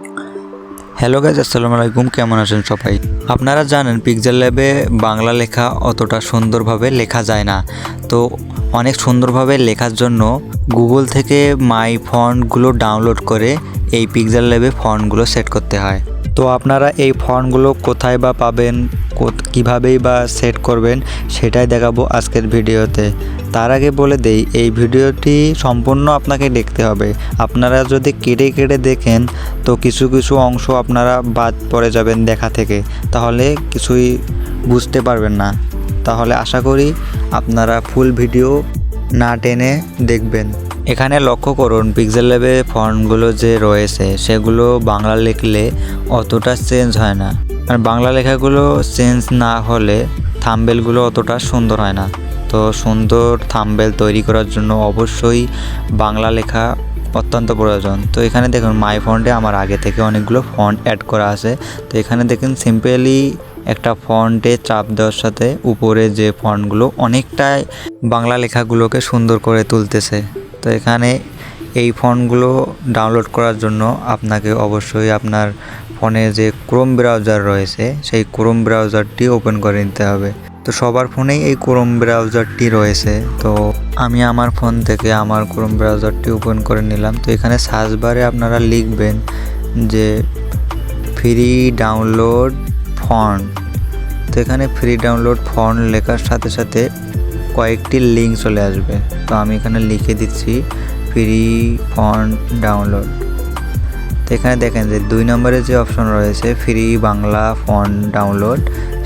Hello guys আসসালামু আলাইকুম। কেমন আছেন সবাই? আপনারা জানেন পিকজার ল্যাবে বাংলা লেখা অতটা সুন্দরভাবে লেখা যায় না। তো অনেক সুন্দরভাবে লেখার জন্য গুগল থেকে মাই ফন্টগুলো ডাউনলোড করে এই পিকজার ল্যাবে ফন্টগুলো সেট করতে হয়। তো আপনারা এই ফন্টগুলো কোথায় বা পাবেন কিভাবেই বা সেট করবেন সেটাই দেখাবো আজকের ভিডিওতে। তার আগে বলে দেই, এই ভিডিওটি সম্পূর্ণ আপনাকে দেখতে হবে। আপনারা যদি কেটে কেটে দেখেন, তো কিছু কিছু অংশ আপনারা বাদ পড়ে যাবেন দেখা থেকে। তাহলে কিছুই বুঝতে পারবেন না। তাহলে আশা করি আপনারা ফুল ভিডিও না টেনে দেখবেন। এখানে লক্ষ্য করুন পিক্সেল ল্যাবে ফন্টগুলো যে রয়েছে, সেগুলো বাংলা লিখলে অতটা চেঞ্জ হয় না। আর বাংলা লেখাগুলো চেঞ্জ না হলে থাম্বেলগুলো অতটা সুন্দর হয় না। তো সুন্দর থাম্বেল তৈরি করার জন্য অবশ্যই বাংলা লেখা অত্যন্ত প্রয়োজন। তো এখানে দেখুন মাই ফন্টে আমার আগে থেকে অনেকগুলো ফন্ট অ্যাড করা আছে। তো এখানে দেখুন সিম্পলি একটা ফন্টে চাপ দেওয়ার সাথে উপরে যে ফন্টগুলো অনেকটাই বাংলা লেখাগুলোকে সুন্দর করে তুলতেছে। তো এখানে এই ফন্টগুলো ডাউনলোড করার জন্য আপনাকে অবশ্যই আপনার ফোনে যে ক্রোম ব্রাউজার রয়েছে, সেই ক্রোম ব্রাউজারটি ওপেন করে নিতে হবে। তো সবার ফোনেই এই ক্রোম ব্রাউজারটি রয়েছে। তো আমি আমার ফোন থেকে আমার ক্রোম ব্রাউজারটি ওপেন করে নিলাম। তো এখানে সার্চ বারে আপনারা লিখবেন যে ফ্রি ডাউনলোড ফন্ট তো এখানে ফ্রি ডাউনলোড ফন্ট লেখার সাথে সাথে কয়েকটি লিঙ্ক চলে আসবে। তো আমি এখানে লিখে দিচ্ছি ফ্রি ফন্ট ডাউনলোড এখানে দেখেন যে দুই নম্বরে যে অপশন রয়েছে ফ্রি বাংলা ফন্ট ডাউনলোড,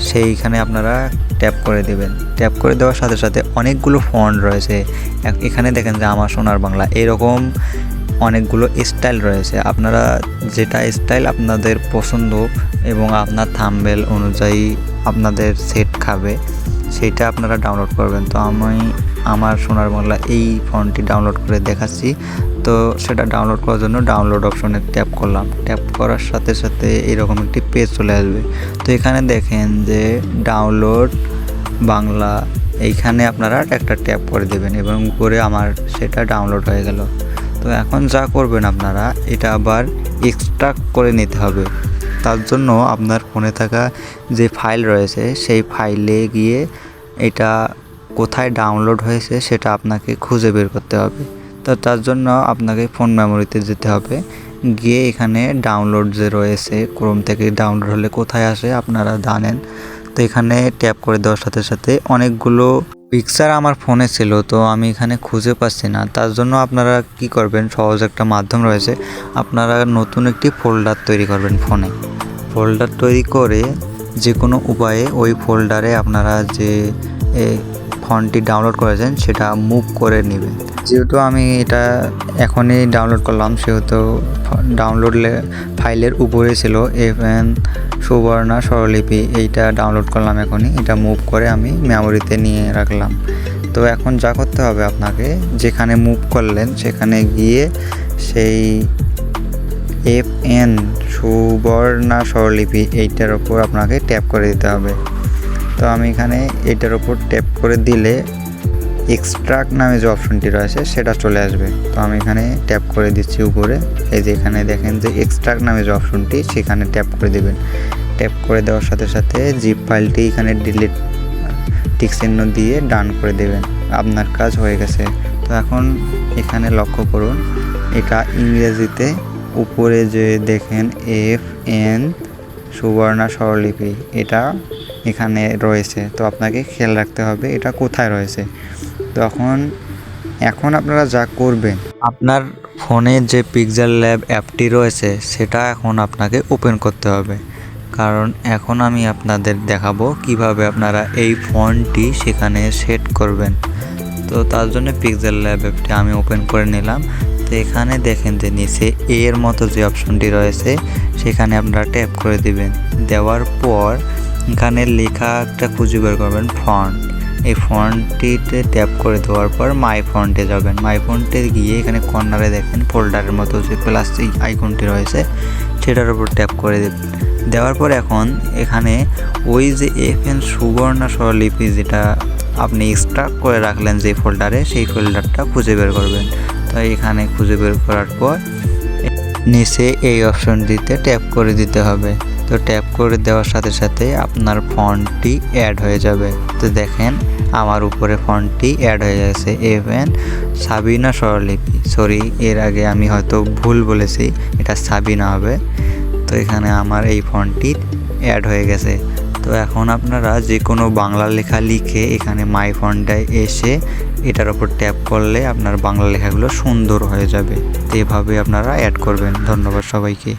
সেইখানে আপনারা ট্যাপ করে দেবেন। ট্যাপ করে দেওয়ার সাথে সাথে অনেকগুলো ফন্ট রয়েছে। এখানে দেখেন যে আমার সোনার বাংলা, এরকম অনেকগুলো স্টাইল রয়েছে। আপনারা যেটা স্টাইল আপনাদের পছন্দ এবং আপনার থাম্বেল অনুযায়ী আপনাদের সেট খাবে সেইটা আপনারা ডাউনলোড করবেন। তো আমি আমার সোনার বাংলা এই ফোনটি ডাউনলোড করে দেখাচ্ছি। তো সেটা ডাউনলোড করার জন্য ডাউনলোড অপশনে ট্যাপ করলাম। ট্যাপ করার সাথে সাথে এরকম একটি পেজ চলে আসবে। তো এখানে দেখেন যে ডাউনলোড বাংলা, এইখানে আপনারা একটা ট্যাপ করে দেবেন এবং করে আমার সেটা ডাউনলোড হয়ে গেল। তো এখন যা করবেন আপনারা, এটা আবার এক্সট্রাক্ট করে নিতে হবে। তার জন্য আপনার ফোনে থাকা যে ফাইল রয়েছে, সেই ফাইলে গিয়ে এটা কোথায় ডাউনলোড হয়েছে সেটা আপনাকে খুঁজে বের করতে হবে। তো তার জন্য আপনাকে ফোন মেমোরিতে যেতে হবে। গিয়ে এখানে ডাউনলোড যে রয়েছে ক্রোম থেকে ডাউনলোড হলে কোথায় আসে আপনারা জানেন। তো এখানে ট্যাপ করে দেওয়ার সাথে সাথে অনেকগুলো পিকচার আমার ফোনে ছিল, তো আমি এখানে খুঁজে পাচ্ছি না। তার জন্য আপনারা কি করবেন? সহজ একটা মাধ্যম রয়েছে। আপনারা নতুন একটি ফোল্ডার তৈরি করবেন ফোনে ফোল্ডার তৈরি করে যে কোনো উপায়ে ওই ফোল্ডারে আপনারা যে ফন্টটি ডাউনলোড করেছেন, সেটা মুভ করে নেবেন যেহেতু আমি এটা এখনই ডাউনলোড করলাম, সেহেতু ডাউনলোড ফাইলের উপরে ছিল এফ এন সুবর্ণা স্বরলিপি, এইটা ডাউনলোড করলাম এখনই, এটা মুভ করে আমি মেমোরিতে নিয়ে রাখলাম। তো এখন যা করতে হবে আপনাকে, যেখানে মুভ করলেন, সেখানে গিয়ে সেই এফ এন সুবর্ণা স্বরলিপি, এইটার ওপর আপনাকে ট্যাপ করে দিতে হবে। তো আমি এখানে এইটার ওপর ট্যাপ করে দিলে এক্সট্রাক্ট নামে যে অপশনটি রয়েছে, সেটা চলে আসবে। তো আমি এখানে ট্যাপ করে দিচ্ছি উপরে। এই যে এখানে দেখেন যে এক্সট্রাক্ট নামে যে অপশনটি সেখানে ট্যাপ করে দেবেন। ট্যাপ করে দেওয়ার সাথে সাথে জিপ ফাইলটি এখানে ডিলিট টিক চিহ্ন দিয়ে ডান করে দেবেন। আপনার কাজ হয়ে গেছে। তো এখন এখানে লক্ষ্য করুন, এটা ইংরেজিতে উপরে যে দেখেন এফ এন সুবর্ণা স্বরলিপি, এটা এখানে রয়েছে। তো আপনাকে খেয়াল রাখতে হবে এটা কোথায় রয়েছে। তখন, এখন আপনারা যা করবেন। আপনার ফোনে যে পিকজার ল্যাব অ্যাপটি রয়েছে, সেটা এখন আপনাকে ওপেন করতে হবে। কারণ এখন আমি আপনাদের দেখাবো কীভাবে আপনারা এই ফোনটি সেখানে সেট করবেন। তো তার জন্য পিক্সেল ল্যাব অ্যাপটি আমি ওপেন করে নিলাম। তো এখানে দেখেন যে নিচে এর মতো যে অপশনটি রয়েছে, সেখানে আপনারা ট্যাপ করে দিবেন। দেওয়ার পর এখানে লেখা একটা খুঁজে বের করবেন ফন্ট এই ফন্টটিতে ট্যাপ করে দেওয়ার পর মাই ফন্টে যাবেন। মাই ফন্টে গিয়ে এখানে কর্নারে দেখেন ফোল্ডারের মতো যে প্লাস্টিক আইকনটি রয়েছে, সেটার উপর ট্যাপ করে দেবেন। দেওয়ার পর এখন এখানে ওই যে এফ এন সুবর্ণা স্বরলিপি যেটা আপনি এক্সট্রাক্ট করে রাখলেন যে ফোল্ডারে সেই ফোল্ডারটা খুঁজে বের করবেন। তো এখানে খুঁজে বের করার পর নিচে এই অপশনটিতে ট্যাপ করে দিতে হবে। তো ট্যাপ করে দেওয়ার সাথে সাথে আপনার ফন্টটি অ্যাড হয়ে যাবে। তো দেখেন, আমার উপরে ফন্টটি অ্যাড হয়ে গেছে। এভেন সাবিনা স্বরলিপি সরি এর আগে আমি হয়তো ভুল বলেছি, এটা সাবিনা হবে। তো এখানে আমার এই ফন্টটি অ্যাড হয়ে গেছে। তো এখন আপনারা যে কোনো বাংলা লেখা লিখে এখানে মাই ফন্টটায় এসে এটার ওপর ট্যাপ করলে আপনার বাংলা লেখাগুলো সুন্দর হয়ে যাবে। তো এভাবে আপনারা অ্যাড করবেন। ধন্যবাদ সবাইকে।